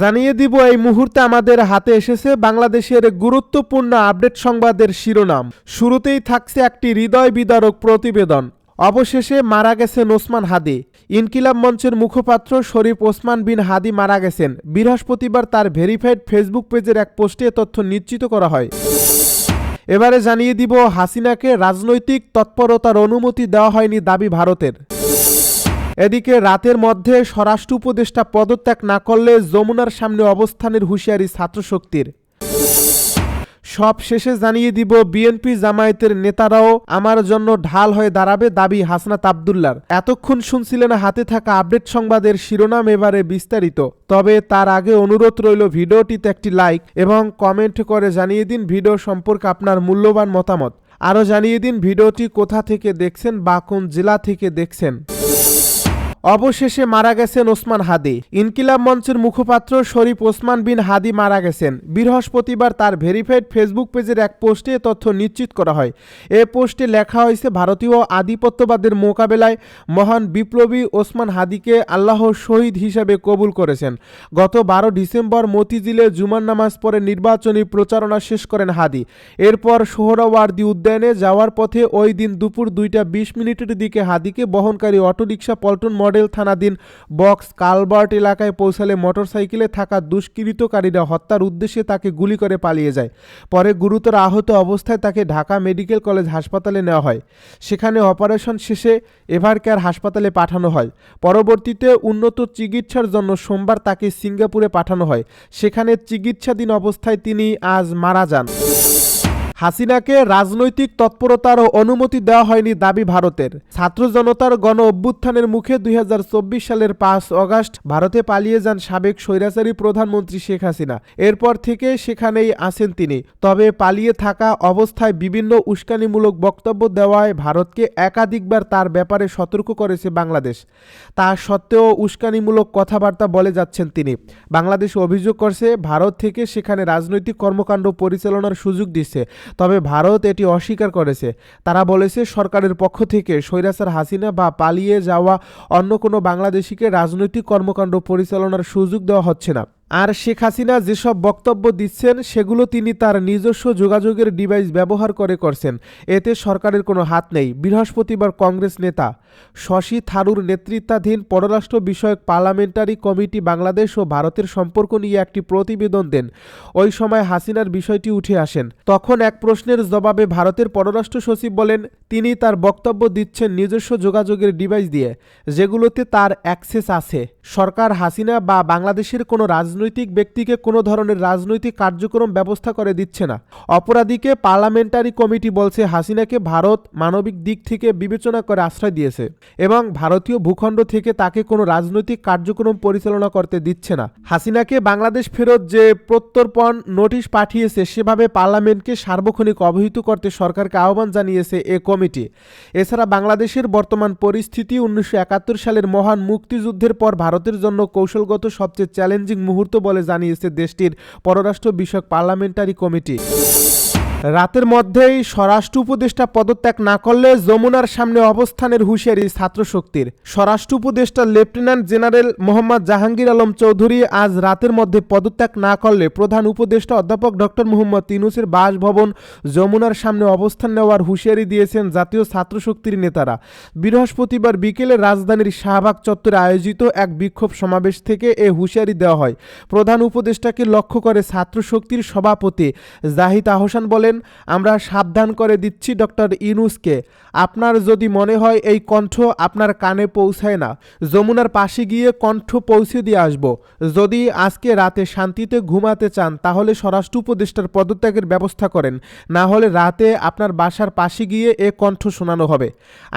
জানিয়ে দিব, এই মুহূর্তে আমাদের হাতে এসেছে বাংলাদেশের গুরুত্বপূর্ণ আপডেট সংবাদের শিরোনাম। শুরুতেই থাকছে একটি হৃদয় বিদারক প্রতিবেদন। অবশেষে মারা গেছেন ওসমান হাদি। ইনকিলাব মঞ্চের মুখপাত্র শরীফ ওসমান বিন হাদি মারা গেছেন। বৃহস্পতিবার তার ভেরিফাইড ফেসবুক পেজের এক পোস্টে তথ্য নিশ্চিত করা হয়। এবারে জানিয়ে দিব, হাসিনাকে রাজনৈতিক তৎপরতার অনুমতি দেওয়া হয়নি দাবি ভারতের। এদিকে রাতের মধ্যে স্বরাষ্ট্র উপদেষ্টা পদত্যাগ না করলে যমুনার সামনে অবস্থানের হুঁশিয়ারি ছাত্রশক্তির। সব শেষে জানিয়ে দিব বিএনপি জামায়াতের নেতারাও আমার জন্য ঢাল হয়ে দাঁড়াবে দাবি হাসনাত আবদুল্লার। এতক্ষণ শুনছিলেন হাতে থাকা আপডেট সংবাদের শিরোনাম এবারে বিস্তারিত। তবে তার আগে অনুরোধ রইল ভিডিওটিতে একটি লাইক এবং কমেন্ট করে জানিয়ে দিন ভিডিও সম্পর্কে আপনার মূল্যবান মতামত। আরও জানিয়ে দিন ভিডিওটি কোথা থেকে দেখছেন বা কোন জেলা থেকে দেখছেন। অবশেষে মারা গেছেন ওসমান হাদি। ইনকিলাব মঞ্চের মুখপাত্র শরীফ ওসমান বিন হাদি মারা গেছেন। বৃহস্পতিবার তার ভেরিফাইড ফেসবুক পেজের এক পোস্টে তথ্য নিশ্চিত করা হয়। এ পোস্টে লেখা হয়েছে, ভারতীয় আধিপত্যবাদের মোকাবেলায় মহান বিপ্লবী ওসমান হাদিকে আল্লাহ শহীদ হিসেবে কবুল করেছেন। গত বারো ডিসেম্বর মতিঝিলে জুমার নামাজ পরে নির্বাচনী প্রচারণা শেষ করেন হাদি। এরপর সোহরাওয়ার্দী উদ্যানে যাওয়ার পথে ওই দিন দুপুর দুইটা বিশ মিনিটের দিকে হাদিকে বহনকারী অটোরিকশা পল্টন মডেল থানাধীন বক্স কালবার্ট এলাকায় পৌঁছালে মোটরসাইকেলে থাকা দুষ্কৃতকারীরা হত্যার উদ্দেশ্যে তাকে গুলি করে পালিয়ে যায়। পরে গুরুতর আহত অবস্থায় তাকে ঢাকা মেডিকেল কলেজ হাসপাতালে নেওয়া হয়। সেখানে অপারেশন শেষে এভারকেয়ার হাসপাতালে পাঠানো হয়। পরবর্তীতে উন্নত চিকিৎসার জন্য সোমবার তাকে সিঙ্গাপুরে পাঠানো হয়। সেখানে চিকিৎসাধীন অবস্থায় তিনি আজ মারা যান। হাসিনাকে রাজনৈতিক তৎপরতার অনুমতি দেওয়া হয়নি দাবি ভারতের। ছাত্র জনতার গণ অভ্যুত্থানের মুখে দুই সালের পাঁচ অগাস্ট ভারতে পালিয়ে যান সাবেক স্বৈরাচারী প্রধানমন্ত্রী শেখ হাসিনা। এরপর থেকে সেখানেই আছেন তিনি। তবে পালিয়ে থাকা অবস্থায় বিভিন্ন উস্কানিমূলক বক্তব্য দেওয়ায় ভারতকে একাধিকবার তার ব্যাপারে সতর্ক করেছে বাংলাদেশ। তা সত্ত্বেও উস্কানিমূলক কথাবার্তা বলে যাচ্ছেন তিনি। বাংলাদেশ অভিযোগ করছে, ভারত থেকে সেখানে রাজনৈতিক কর্মকাণ্ড পরিচালনার সুযোগ দিচ্ছে। তবে ভারত এটি অস্বীকার করেছে। তারা বলেছে, সরকারের পক্ষ থেকে স্বৈরাচার হাসিনা বা পালিয়ে যাওয়া অন্য কোনো বাংলাদেশিকে রাজনৈতিক কর্মকাণ্ড পরিচালনার সুযোগ দেওয়া হচ্ছে না। আর শেখ হাসিনা যেসব বক্তব্য দিচ্ছেন, সেগুলো তিনি তার নিজস্ব যোগাযোগের ডিভাইস ব্যবহার করে করছেন। এতে সরকারের কোনো হাত নেই। বৃহস্পতিবার কংগ্রেস নেতা শশী থারুর নেতৃত্বাধীন পররাষ্ট্র বিষয়ক পার্লামেন্টারি কমিটি বাংলাদেশ ও ভারতের সম্পর্ক নিয়ে একটি প্রতিবেদন দেন। ওই সময় হাসিনার বিষয়টি উঠে আসেন। তখন এক প্রশ্নের জবাবে ভারতের পররাষ্ট্র সচিব বলেন, তিনি তার বক্তব্য দিচ্ছেন নিজস্ব যোগাযোগের ডিভাইস দিয়ে, যেগুলোতে তার অ্যাক্সেস আছে। সরকার হাসিনা বা বাংলাদেশের কোনো রাজনৈতিক ব্যক্তিকে কোনো ধরনের রাজনৈতিক কার্যক্রম ব্যবস্থা করে দিচ্ছে না। অপরাধীকে পার্লামেন্টারি কমিটি বলছে, হাসিনাকে ভারত মানবিক দিক থেকে বিবেচনা করে আশ্রয় দিয়েছে এবং ভারতীয় ভূখণ্ড থেকে তাকে কোনো রাজনৈতিক কার্যক্রম পরিচালনা করতে দিচ্ছে না। হাসিনাকে বাংলাদেশ ফেরত যে প্রত্যর্পণ নোটিশ পাঠিয়েছে, সেভাবে পার্লামেন্টকে সার্বক্ষণিক অবহিত করতে সরকারকে আহ্বান জানিয়েছে এ কমিটি। এছাড়া বাংলাদেশের বর্তমান পরিস্থিতি উনিশশো একাত্তর সালের মহান মুক্তিযুদ্ধের পর ভারতের জন্য কৌশলগত সবচেয়ে চ্যালেঞ্জিং মুহূর্ত বলে জানিয়েছে দেশটির পররাষ্ট্র বিষয়ক পার্লামেন্টারি কমিটি। রাতের মধ্যেই স্বরাষ্ট্র উপদেষ্টা পদত্যাগ না করলে যমুনার সামনে অবস্থানের হুঁশিয়ারি ছাত্রশক্তির। স্বরাষ্ট্র উপদেষ্টা লেফটেন্যান্ট জেনারেল মোহাম্মদ জাহাঙ্গীর আলম চৌধুরী আজ রাতের মধ্যে পদত্যাগ না করলে প্রধান উপদেষ্টা অধ্যাপক ডক্টর মোহাম্মদ তিনুসের বাসভবন যমুনার সামনে অবস্থান নেওয়ার হুঁশিয়ারি দিয়েছেন জাতীয় ছাত্রশক্তির নেতারা। বৃহস্পতিবার বিকেলে রাজধানীর শাহবাগ চত্বরে আয়োজিত এক বিক্ষোভ সমাবেশ থেকে এ হুঁশিয়ারি দেওয়া হয়। প্রধান উপদেষ্টাকে লক্ষ্য করে ছাত্রশক্তির সভাপতি জাহিদ আহসান বলেন আমরা সাবধান করে দিচ্ছি ডক্টর ইনুসকে আপনার যদি মনে হয় এই কণ্ঠ আপনার কানে পৌঁছায় না, যমুনার পাশে গিয়ে কণ্ঠ পৌঁছে দিয়ে আসব। যদি আজকে রাতে শান্তিতে ঘুমাতে চান, তাহলে স্বরাষ্ট্র উপদেষ্টার পদত্যাগের ব্যবস্থা করেন। না হলে রাতে আপনার বাসার পাশে গিয়ে এ কণ্ঠ শোনানো হবে।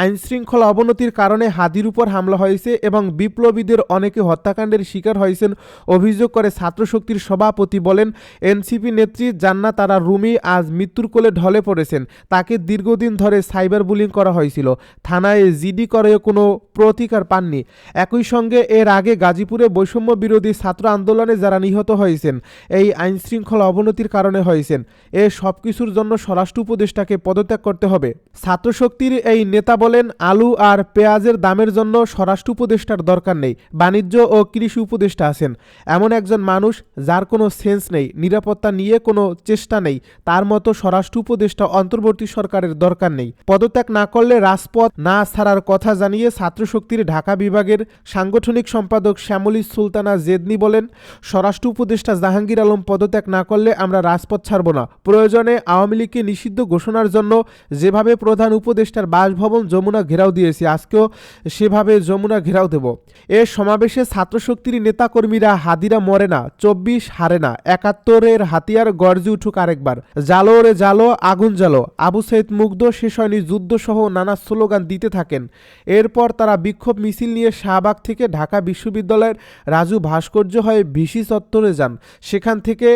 আইনশৃঙ্খলা অবনতির কারণে হাদির উপর হামলা হয়েছে এবং বিপ্লবীদের অনেকে হত্যাকাণ্ডের শিকার হয়েছেন অভিযোগ করে ছাত্রশক্তির সভাপতি বলেন, এনসিপি নেত্রী জান্নাত তারা রুমি আজ মৃত্যুর কোলে ঢলে পড়েছেন। তাকে দীর্ঘদিন ধরে সাইবার বুলিং করা হয়েছিল। থানায় জিডি করে কোনো প্রতিকার পাননি। একই সঙ্গে এর আগে গাজীপুরে বৈষম্য বিরোধী ছাত্র আন্দোলনে যারা নিহত হয়েছেন, এই আইনশৃঙ্খলা অবনতির কারণে হয়েছেন। এ সব কিছুর জন্য স্বরাষ্ট্র উপদেষ্টাকে পদত্যাগ করতে হবে। ছাত্রশক্তির এই নেতা বলেন, আলু আর পেঁয়াজের দামের জন্য স্বরাষ্ট্র উপদেষ্টার দরকার নেই। বাণিজ্য ও কৃষি উপদেষ্টা আছেন। এমন একজন মানুষ যার কোনো সেন্স নেই, নিরাপত্তা নিয়ে কোনো চেষ্টা নেই। তার মতো স্বরাষ্ট্র উপদেষ্টা অন্তর্বর্তী সরকারের দরকার নেই। পদত্যাগ না করলে রাজপথ না ছাড়ার কথা জানিয়ে ছাত্রশক্তির ঢাকা বিভাগের সাংগঠনিক সম্পাদক শ্যামলী সুলতানা জেদনি বলেন, স্বরাষ্ট্র উপদেষ্টা জাহাঙ্গীর আলম পদত্যাগ না করলে আমরা রাজপথ ছাড়ব না। প্রয়োজনে আওয়ামী লীগকে নিষিদ্ধ ঘোষণার জন্য যেভাবে প্রধান উপদেষ্টার বাসভবন যমুনা ঘেরাও দিয়েছি, আজকেও সেভাবে যমুনা ঘেরাও দেব। এ সমাবেশে ছাত্রশক্তির নেতাকর্মীরা হাদিরা মরে না, চব্বিশ হারে না, একাত্তরের হাতিয়ার গর্জে উঠুক আরেকবার। জালো রে জালো আগুন জালো আবু সৈয়দ মুগ্ধ শেষ হয়নি যুদ্ধ সহ নানা স্লোগান দিতে থাকেন। এরপর তারা বিক্ষোভ মিছিল নিয়ে শাহবাগ থেকে ঢাকা বিশ্ববিদ্যালয়ের রাজু ভাস্কর্য হয়ে ভিসি চত্বরে যান। সেখান থেকে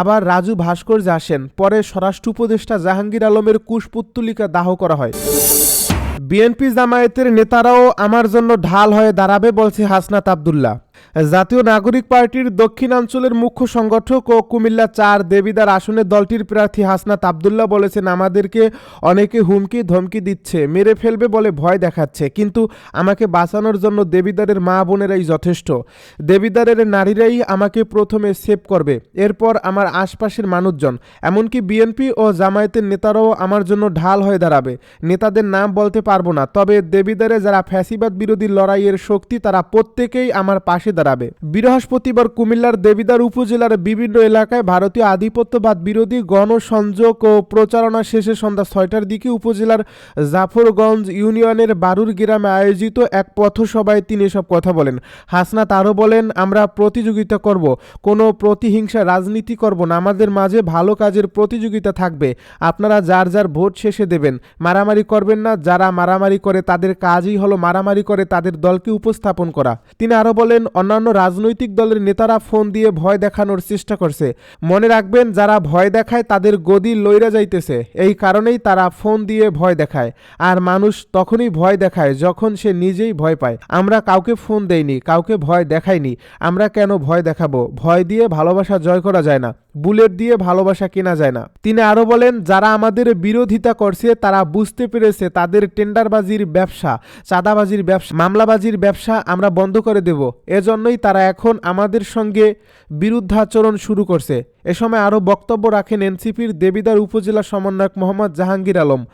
আবার রাজু ভাস্কর্যে আসেন। পরে স্বরাষ্ট্র উপদেষ্টা জাহাঙ্গীর আলমের কুশপুত্তলিকা দাহ করা হয়। বিএনপি জামায়াতের নেতারাও আমার জন্য ঢাল হয়ে দাঁড়াবে বলছে হাসনাত আবদুল্লাহ। জাতীয় নাগরিক পার্টির দক্ষিণাঞ্চলের মুখ্য সংগঠক ও কুমিল্লা চার দেবিদার আসনের দলটির প্রার্থী হাসনাত আবদুল্লাহ বলেছেন, আমাদেরকে অনেকে হুমকি, ধমকি দিচ্ছে, মেরে ফেলবে বলে ভয় দেখাচ্ছে, কিন্তু আমাকে বাঁচানোর জন্য দেবিদারের মা বোনেরাই যথেষ্ট। দেবিদারের নারীরাই আমাকে প্রথমে সেভ করবে। এরপর আমার আশপাশের মানুষজন, এমনকি বিএনপি ও জামায়াতের নেতারাও আমার জন্য ঢাল হয়ে দাঁড়াবে। নেতাদের নাম বলতে পারব না, তবে দেবিদারে যারা ফ্যাসিবাদ বিরোধী লড়াইয়ের শক্তি, তারা প্রত্যেকেই আমার পাশে দাঁড়াবে। বৃহস্পতিবার কুমিল্লার দেবিদার উপজেলার বিভিন্ন এলাকায় ভারতীয় আধিপত্যবাদ বিরোধী গণসংযোগ ও প্রচারণা শেষে সন্ধ্যা ছয়টার দিকে উপজেলার জাফরগঞ্জ ইউনিয়নের বারুর গ্রামে আয়োজিত এক পথসভায় তিনি এসব কথা বলেন। হাসনাত আরও বলেন, আমরা প্রতিযোগিতা করব, কোনো প্রতিহিংসা রাজনীতি করব না, আমাদের মাঝে ভালো কাজের প্রতিযোগিতা থাকবে। আপনারা যার যার ভোট শেষে দেবেন, মারামারি করবেন না, যারা মারামারি করে তাদের কাজই হলো মারামারি করে তাদের দলকে উপস্থাপন করা। তিনি আরও বলেন অন্যান্য রাজনৈতিক দলের নেতারা ফোন দিয়ে ভয় দেখানোর চেষ্টা করছে। মনে রাখবেন, যারা ভয় দেখায় তাদের গদি লইরা যাইতেছে। এই কারণেই তারা ফোন দিয়ে ভয় দেখায়। আর মানুষ তখনই ভয় দেখায় যখন সে নিজেই ভয় পায়। আমরা কাউকে ফোন দেইনি, কাউকে ভয় দেখাইনি। আমরা কেন ভয় দেখাবো? ভয় দিয়ে ভালোবাসা জয় করা যায় না। বুলেট দিয়ে ভালোবাসা কেনা যায় না। তিনি আরও বলেন, যারা আমাদের বিরোধিতা করছে, তারা বুঝতে পেরেছে তাদের টেন্ডারবাজির ব্যবসা, চাঁদাবাজির ব্যবসা, মামলাবাজির ব্যবসা আমরা বন্ধ করে দেব। এজন্যই তারা এখন আমাদের সঙ্গে বিরুদ্ধাচরণ শুরু করছে। এ সময় আরও বক্তব্য রাখেন এনসিপির দেবিদার উপজেলা সমন্বয়ক মোহাম্মদ জাহাঙ্গীর আলম।